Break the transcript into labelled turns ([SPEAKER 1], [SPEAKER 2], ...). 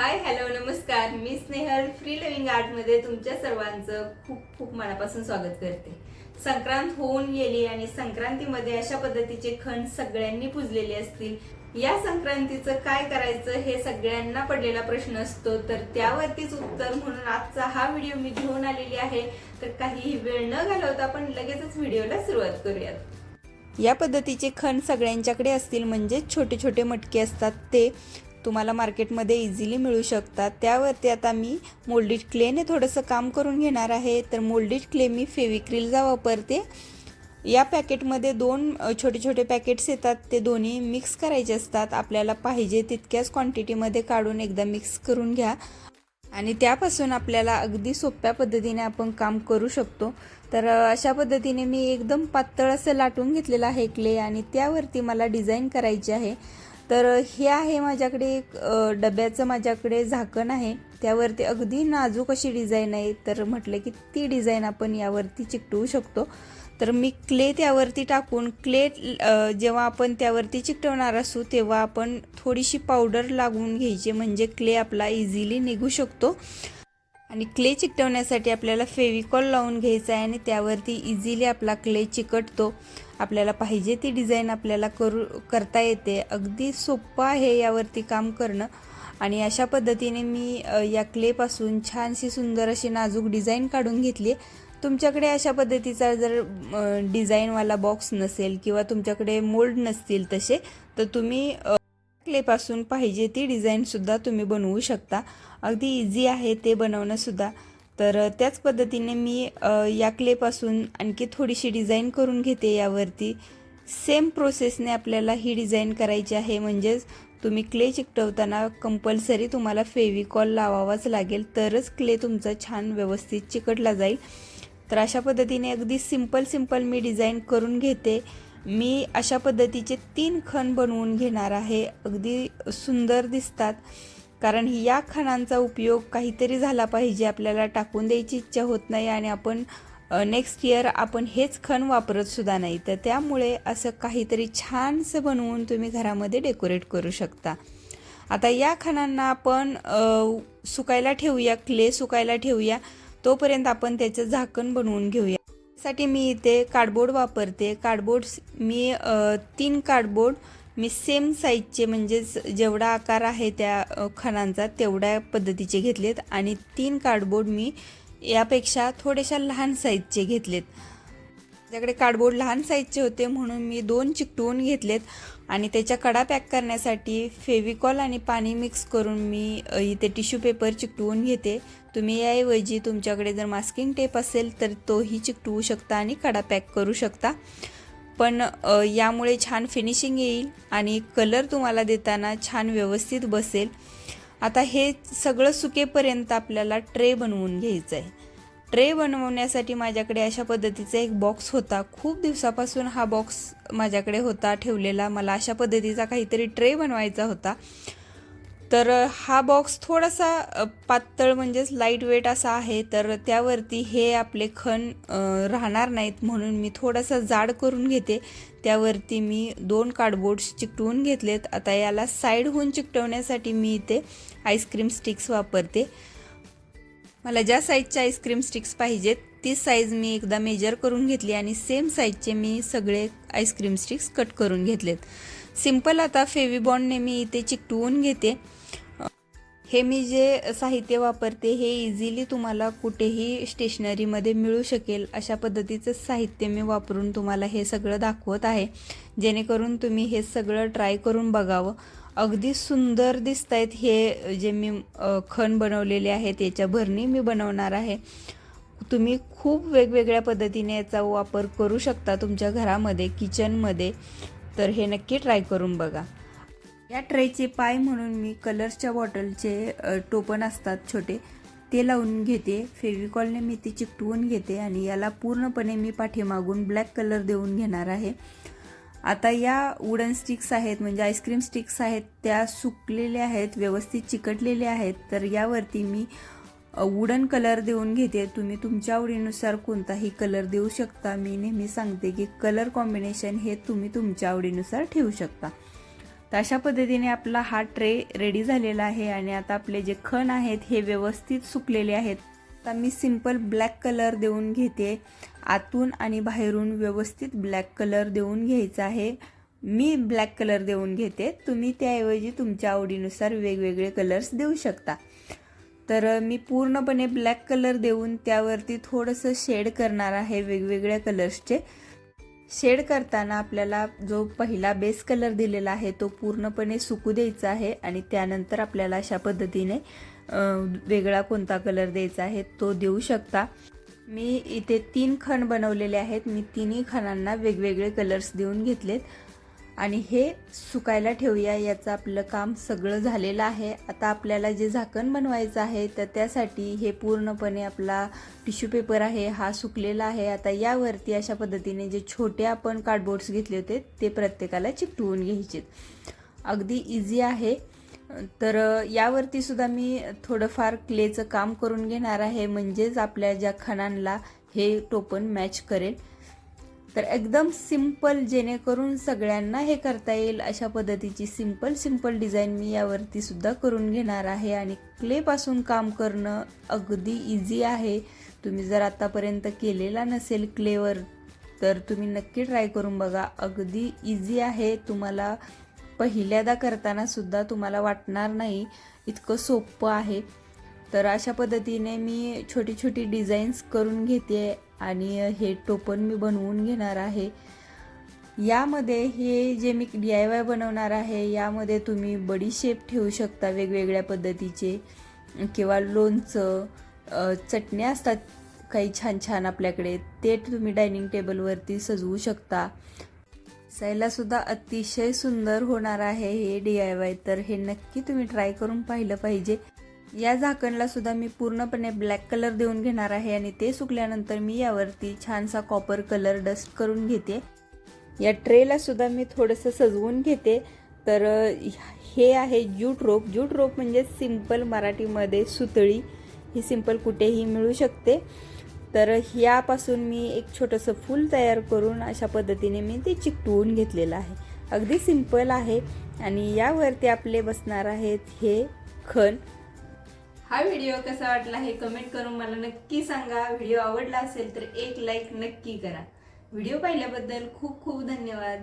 [SPEAKER 1] हाय hello नमस्कार. मी Snehal free living आर्टमध्ये तुमच्या सर्वांचं खूप खूप मनापासून स्वागत करते. संक्रांत होऊन गेली आणि संक्रांतीमध्ये अशा पद्धतीचे खण सगळ्यांनी पुजलेले असतील. या संक्रांतीचं काय करायचं हे सगळ्यांना पडलेला प्रश्न असतो. तर त्यावरतीच उत्तर म्हणून आजचा हा व्हिडिओ मी घेऊन आलेली आहे. तर काहीही वेळ न घालवता आपण लगेचच व्हिडिओला सुरुवात करूयात. या पद्धतीचे खण सगळ्यांच्याकडे असतील म्हणजेच छोटे छोटे मटके असतात ते तुम्हाला मार्केटमध्ये इझिली मिळू शकतात. त्यावरती आता मी मोल्डेड क्लेने थोडंसं काम करून घेणार आहे. तर मोल्डेड क्ले मी फेविक्रिलचा वापरते. या पॅकेटमध्ये दोन छोटे छोटे पॅकेट्स येतात. ते दोन्ही मिक्स करायचे असतात. आपल्याला पाहिजे तितक्याच क्वांटिटीमध्ये काढून एकदा मिक्स करून घ्या. आणि त्यापासून आपल्याला अगदी सोप्या पद्धतीने आपण काम करू शकतो. तर अशा पद्धतीने मी एकदम पातळ असं लाटून घेतलेलं आहे क्ले आणि त्यावरती मला डिझाईन करायची आहे. तर हे आहे माझ्याकडे एक डब्याचं माझ्याकडे झाकण आहे. त्यावरती अगदी नाजूक अशी डिझाईन आहे. तर म्हटलं की ती डिझाईन आपण यावरती चिकटवू शकतो. तर मी क्ले त्यावरती टाकून क्ले जेव्हा आपण त्यावरती चिकटवणार असू तेव्हा आपण थोडीशी पावडर लागून घ्यायची. म्हणजे क्ले आपला इझिली निघू शकतो. आणि क्ले चिकटवण्यासाठी आपल्याला फेविकॉल लावून घ्यायचा आहे आणि त्यावरती इझिली आपला क्ले चिकटतो. आपल्याला पाहिजे ती डिझाईन आपल्याला करू करता येते. अगदी सोपं आहे यावरती काम करणं. आणि अशा पद्धतीने मी या क्लेपासून छानशी सुंदर अशी नाजूक डिझाईन काढून घेतली. तुमच्याकडे अशा पद्धतीचा जर डिझाईनवाला बॉक्स नसेल किंवा तुमच्याकडे मोल्ड नसतील तसे तर तुम्ही क्लेपासून पाहिजे ती डिझाईनसुद्धा तुम्ही बनवू शकता. अगदी इझी आहे ते बनवणंसुद्धा तर त्याच पद्धतीने मी या क्लेपासून आणखी थोडीशी डिझाईन करून घेते यावरती. सेम प्रोसेसने आपल्याला ही डिझाईन करायची आहे. म्हणजेच तुम्ही क्ले चिकटवताना कंपल्सरी तुम्हाला फेविकॉल लावावाच लागेल. तरच क्ले तुमचा छान व्यवस्थित चिकटला जाईल. तर अशा पद्धतीने अगदी सिंपल सिंपल मी डिझाईन करून घेते. मी अशा पद्धतीचे तीन खण बनवून घेणार आहे. अगदी सुंदर दिसतात. कारण या खणांचा उपयोग काहीतरी झाला पाहिजे. आपल्याला टाकून द्यायची इच्छा होत नाही आणि आपण नेक्स्ट इयर आपण हेच खण वापरत सुद्धा नाही. तर त्यामुळे असं काहीतरी छानसं बनवून तुम्ही घरामध्ये डेकोरेट करू शकता. आता या खणांना आपण सुकायला ठेवूया क्ले सुकायला ठेवूया. तोपर्यंत आपण त्याचं झाकण बनवून घेऊया. साठी मी इथे कार्डबोर्ड वापरते. कार्डबोर्ड मी तीन कार्डबोर्ड मी सेम साईजचे म्हणजेच जेवढा आकार आहे त्या खणांचा तेवढ्या पद्धतीचे घेतलेत. आणि तीन कार्डबोर्ड मी यापेक्षा थोडेशा लहान साईजचे घेतलेत. माझ्याकडे कार्डबोर्ड लहान साईजचे होते म्हणून मी दोन चिकटवून घेतलेत. आणि त्याच्या कडा पॅक करण्यासाठी फेविकॉल आणि पाणी मिक्स करून मी इथे टिश्यू पेपर चिकटवून घेते. तुम्ही याऐवजी तुमच्याकडे जर मास्किंग टेप असेल तर तोही चिकटवू शकता आणि कडा पॅक करू शकता. पण यामुळे छान फिनिशिंग येईल आणि कलर तुम्हाला देताना छान व्यवस्थित बसेल. आता हे सगळं सुकेपर्यंत आपल्याला ट्रे बनवून घ्यायचं आहे. ट्रे बनवण्यासाठी माझ्याकडे अशा पद्धतीचा एक बॉक्स होता. खूप दिवसापासून हा बॉक्स माझ्याकडे होता ठेवलेला. मला अशा पद्धतीचा काहीतरी ट्रे बनवायचा होता. तर हा बॉक्स थोडासा पातळ म्हणजेच लाइट वेट असा आहे. तर त्यावरती हे आपले खण राहणार नाहीत म्हणून मी थोडासा जाड करून घेते. त्यावरती मी दोन कार्डबोर्ड्स चिकटवून घेतलेत. आता याला साईडहून चिकटवण्यासाठी मी इथे आईस्क्रीम स्टिक्स वापरते. मला ज्या साईजच्या आईस्क्रीम स्टिक्स पाहिजेत ती साईज मी एकदा मेजर करून घेतली आणि सेम साईजचे मी सगळे आईस्क्रीम स्टिक्स कट करून घेतलेत. सिंपल आता फेविबॉन्डने मी इथे चिकटवून घेते. हे मी जे साहित्य वापरते हे इझिली तुम्हाला कुठेही स्टेशनरीमध्ये मिळू शकेल. अशा पद्धतीचं साहित्य मी वापरून तुम्हाला हे सगळं दाखवत आहे. जेणेकरून तुम्ही हे सगळं ट्राय करून बघावं. अगदी सुंदर दिसत आहेत हे जे मी खण बनवलेले आहेत याच्या भरणी मी बनवणार आहे. तुम्ही खूप वेगवेगळ्या पद्धतीने याचा वापर करू शकता तुमच्या घरामध्ये किचनमध्ये तर हे नक्की ट्राय करून बघा. या ट्रेचे पाय म्हणून मी कलर्सच्या बॉटलचे टोपण असतात छोटे ते लावून घेते. फेविकॉलने मी ते चिकटवून घेते आणि याला पूर्णपणे मी पाठीमागून ब्लॅक कलर देऊन घेणार आहे. आता या वुडन स्टिक्स आहेत म्हणजे आईस्क्रीम स्टिक्स आहेत त्या सुकलेल्या आहेत व्यवस्थित चिकटलेल्या आहेत. तर यावरती मी वुडन कलर देऊन घेते. तुम्ही तुमच्या आवडीनुसार कोणताही कलर देऊ शकता. मी नेहमी सांगते की कलर कॉम्बिनेशन हे तुम्ही तुमच्या आवडीनुसार ठेवू शकता. तर अशा पद्धतीने आपला हा ट्रे रेडी झालेला आहे आणि आता आपले जे खण आहेत हे व्यवस्थित सुकलेले आहेत. आता मी सिंपल ब्लॅक कलर देऊन घेते. आतून आणि बाहेरून व्यवस्थित ब्लॅक कलर देऊन घ्यायचा आहे. मी ब्लॅक कलर देऊन घेते. तुम्ही त्याऐवजी तुमच्या आवडीनुसार वेगवेगळे कलर्स देऊ शकता. तर मी पूर्णपणे ब्लॅक कलर देऊन त्यावरती थोडंसं शेड करणार आहे वेगवेगळ्या कलर्सचे. शेड करताना आपल्याला जो पहिला बेस कलर दिलेला आहे तो पूर्णपणे सुकू द्यायचा आहे आणि त्यानंतर आपल्याला अशा पद्धतीने वेगळा कोणता कलर द्यायचा आहे तो देऊ शकता. मी इथे तीन खण बनवलेले आहेत. मी तिन्ही खणांना वेगवेगळे कलर्स देऊन घेतलेत. आणि हे सुकायला ठेवूया याचं आपलं काम सगळं झालेलं आहे. आता आपल्याला जे झाकण बनवायचं आहे तर त्यासाठी हे पूर्णपणे आपला टिश्यू पेपर आहे हा सुकलेला आहे. आता यावरती अशा पद्धतीने जे छोटे आपण कार्डबोर्ड्स घेतले होते ते प्रत्येकाला चिकटवून घ्यायचे. अगदी इझी आहे. तर यावरती सुद्धा मी थोडंफार क्लेचं काम करून घेणार आहे. म्हणजेच आपल्या ज्या खणांना हे टोपण मॅच करेल. तर एकदम सिंपल जेणेकरून सगळ्यांना हे करता येईल अशा पद्धतीची सिंपल सिंपल डिझाईन मी यावरती सुद्धा करून घेणार आहे. आणि क्लेपासून काम करणं अगदी इझी आहे. तुम्ही जर आतापर्यंत केलेला नसेल क्लेवर तर तुम्ही नक्की ट्राय करून बघा. अगदी इझी आहे. तुम्हाला पहिल्यांदा करताना सुद्धा तुम्हाला वाटणार नाही इतकं सोपं आहे. तर अशा पद्धतीने मी छोटी छोटी डिझाईन्स करून घेते. आणि हे टोपण मी बनवून घेणार आहे. यामध्ये हे जे मी डी आय वाय बनवणार आहे यामध्ये तुम्ही बडीशेप ठेवू शकता वेगवेगळ्या पद्धतीचे. किंवा लोणचं चटण्या असतात काही छान छान आपल्याकडे ते तुम्ही डायनिंग टेबलवरती सजवू शकता. सायलासुद्धा अतिशय सुंदर होणार आहे हे डी आय वाय तर हे नक्की तुम्ही ट्राय करून पाहिलं पाहिजे. या झाकणला सुद्धा मी पूर्णपणे ब्लॅक कलर देऊन घेणार आहे आणि ते सुकल्यानंतर मी यावरती छानसा कॉपर कलर डस्ट करून घेते. या ट्रेला सुद्धा मी थोडंसं सजवून घेते. तर हे आहे ज्यूट रोप ज्यूट रोप म्हणजे सिंपल मराठीमध्ये सुतळी. ही सिंपल कुठेही मिळू शकते. तर ह्यापासून मी एक छोटंसं फूल तयार करून अशा पद्धतीने मी ते चिकटवून घेतलेलं आहे. अगदी सिंपल आहे. आणि यावरती आपले बसणार आहेत हे खण हा व्हिडिओ कसा वाटला हे कमेंट करून मला नक्की सांगा. व्हिडिओ आवडला असेल तर एक लाईक नक्की करा. व्हिडिओ पाहिल्याबद्दल खूप खूप धन्यवाद.